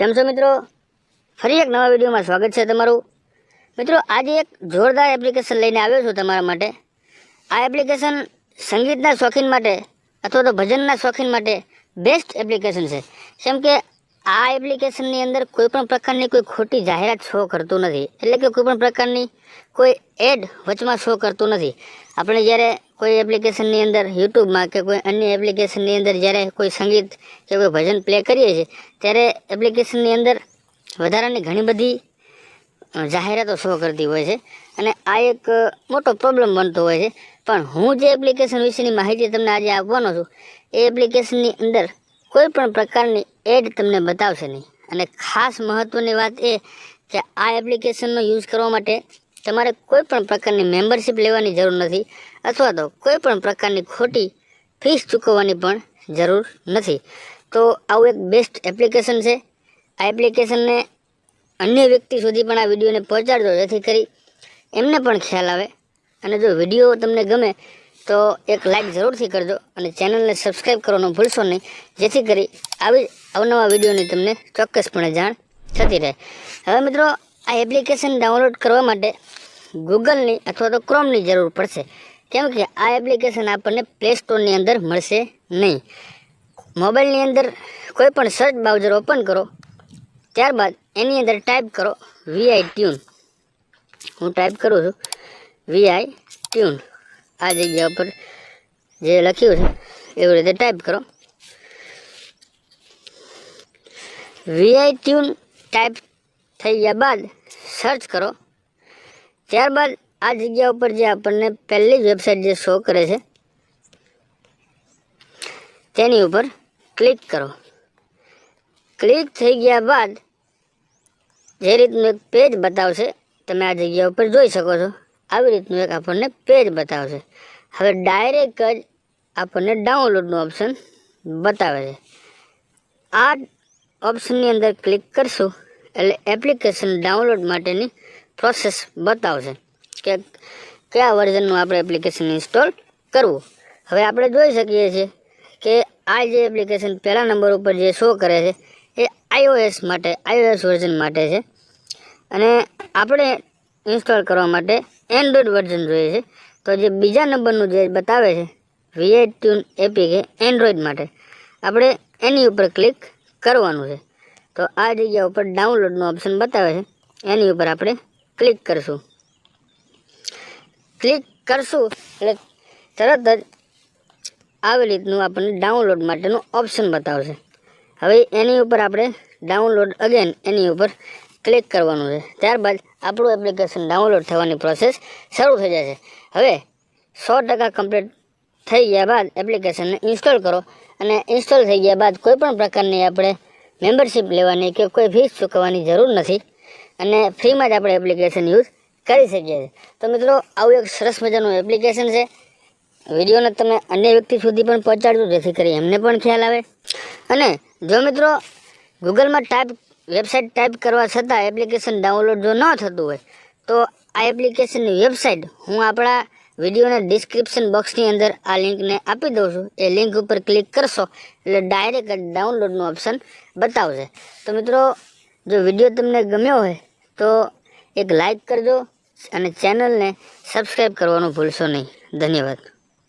કેમ છો મિત્રો? ફરી એક નવા વિડીયોમાં સ્વાગત છે તમારું. મિત્રો, આજે એક જોરદાર એપ્લિકેશન લઈને આવ્યો છું તમારા માટે. આ એપ્લિકેશન સંગીતના શોખીન માટે અથવા તો ભજનના શોખીન માટે બેસ્ટ એપ્લિકેશન છે. કેમ કે આ એપ્લિકેશનની અંદર કોઈપણ પ્રકારની કોઈ ખોટી જાહેરાત શો કરતું નથી. એટલે કે કોઈપણ પ્રકારની કોઈ એડ વચમાં શો કરતું નથી. આપણે જ્યારે કોઈ એપ્લિકેશનની અંદર યુટ્યુબમાં કે કોઈ અન્ય એપ્લિકેશનની અંદર જ્યારે કોઈ સંગીત કે કોઈ ભજન પ્લે કરીએ છીએ, ત્યારે એપ્લિકેશનની અંદર વધારાની ઘણી બધી જાહેરાતો શો કરતી હોય છે. અને આ એક મોટો પ્રોબ્લેમ બનતો હોય છે. પણ હું જે એપ્લિકેશન વિશેની માહિતી તમને આજે આપવાનો છું, એ એપ્લિકેશનની અંદર કોઈ પણ પ્રકારની એડ તમને બતાવશે નહીં. અને ખાસ મહત્ત્વની વાત એ કે આ એપ્લિકેશનનો યુઝ કરવા માટે તમારે કોઈ પણ પ્રકારની મેમ્બરશિપ લેવાની જરૂર નથી અથવા તો કોઈ પણ પ્રકારની ખોટી ફીસ ચૂકવવાની પણ જરૂર નથી. તો આવું એક બેસ્ટ એપ્લિકેશન છે. આ એપ્લિકેશનને અન્ય વ્યક્તિ સુધી પણ આ વિડીયોને પહોંચાડજો, જેથી કરી એમને પણ ખ્યાલ આવે. અને જો વીડિયો તમને ગમે તો એક લાઇક જરૂરથી કરજો અને ચેનલને સબસ્ક્રાઈબ કરવાનું ભૂલશો નહીં, જેથી કરી આવી અવનવા વિડીયોની તમને ચોક્કસપણે જાણ થતી રહે. હવે મિત્રો આ એપ્લિકેશન ડાઉનલોડ કરવા માટે ગૂગલની અથવા તો ક્રોમની જરૂર પડશે. કેમ કે આ એપ્લિકેશન આપણને પ્લે સ્ટોરની અંદર મળશે નહીં. મોબાઈલની અંદર કોઈ પણ સર્ચ બ્રાઉઝર ઓપન કરો. ત્યારબાદ એની અંદર ટાઈપ કરો વીઆઈ ટ્યુન હું ટાઈપ કરું છું વીઆઈ ટ્યુન આ જગ્યા ઉપર જે લખ્યું છે, એવી રીતે ટાઈપ કરો. વીઆઈ ટ્યુન ટાઈપ થઈ ગયા બાદ સર્ચ કરો. ત્યારબાદ આ જગ્યા ઉપર જે આપણને પહેલી જ વેબસાઇટ જે શો કરે છે, તેની ઉપર ક્લિક કરો. ક્લિક થઈ ગયા બાદ જે રીતનું એક પેજ બતાવશે, તમે આ જગ્યા ઉપર જોઈ શકો છો. આવી રીતનું એક આપણને પેજ બતાવશે. હવે ડાયરેક્ટ જ આપણને ડાઉનલોડનું ઓપ્શન બતાવે છે. આ ઓપ્શનની અંદર ક્લિક કરશું એટલે એપ્લિકેશન ડાઉનલોડ માટેની પ્રોસેસ બતાવશે કે કયા વર્ઝનનું આપણે એપ્લિકેશન ઇન્સ્ટોલ કરવું. હવે આપણે જોઈ શકીએ છીએ કે આ જે એપ્લિકેશન પહેલા નંબર ઉપર જે શો કરે છે, એ આઈઓએસ માટે આઈઓએસ વર્ઝન માટે છે. અને આપણે ઇન્સ્ટોલ કરવા માટે એન્ડ્રોઈડ વર્ઝન જોઈએ છે. તો જે બીજા નંબરનું જે બતાવે છે વીઆઈ ટ્યુન એપીકે એન્ડ્રોઈડ માટે. આપણે એની ઉપર ક્લિક કરવાનું છે. તો આ જગ્યા ઉપર ડાઉનલોડનું ઓપ્શન બતાવે છે. એની ઉપર આપણે ક્લિક કરશું. ક્લિક કરશું એટલે તરત જ આવી રીતનું આપણને ડાઉનલોડ માટેનું ઓપ્શન બતાવશે. હવે એની ઉપર આપણે ડાઉનલોડ અગેન એની ઉપર ક્લિક કરવાનું છે. ત્યારબાદ આપણું એપ્લિકેશન ડાઉનલોડ થવાની પ્રોસેસ શરૂ થઈ જશે હવે સો ટકા કમ્પ્લીટ થઈ ગયા બાદ એપ્લિકેશનને ઇન્સ્ટોલ કરો. અને ઇન્સ્ટોલ થઈ ગયા બાદ કોઈપણ પ્રકારની આપણે મેમ્બરશિપ લેવાની કે કોઈ ફીસ ચૂકવવાની જરૂર નથી અને ફ્રીમાં જ આપણે એપ્લિકેશન યુઝ કરી શકીએ છીએ. તો મિત્રો, આવું એક સરસ મજાનું એપ્લિકેશન છે. વિડીયોને તમે અન્ય વ્યક્તિ સુધી પણ પહોંચાડજો, જેથી કરી એમને પણ ખ્યાલ આવે. અને જો મિત્રો, ગૂગલમાં ટાઈપ, વેબસાઇટ ટાઈપ કરવા છતાં એપ્લિકેશન ડાઉનલોડ જો ન થતું હોય, તો આ એપ્લિકેશનની વેબસાઇટ હું આપણા વિડીયોના ડિસ્ક્રિપ્શન બોક્સની અંદર આ લિંકને આપી દઉં છું. એ લિંક ઉપર ક્લિક કરશો એટલે ડાયરેક્ટ ડાઉનલોડનું ઓપ્શન બતાવશે. તો મિત્રો, જો વીડિયો તમને ગમ્યો હોય, તો એક લાઈક કરજો અને ચેનલને સબસ્ક્રાઈબ કરવાનું ભૂલશો નહીં. ધન્યવાદ.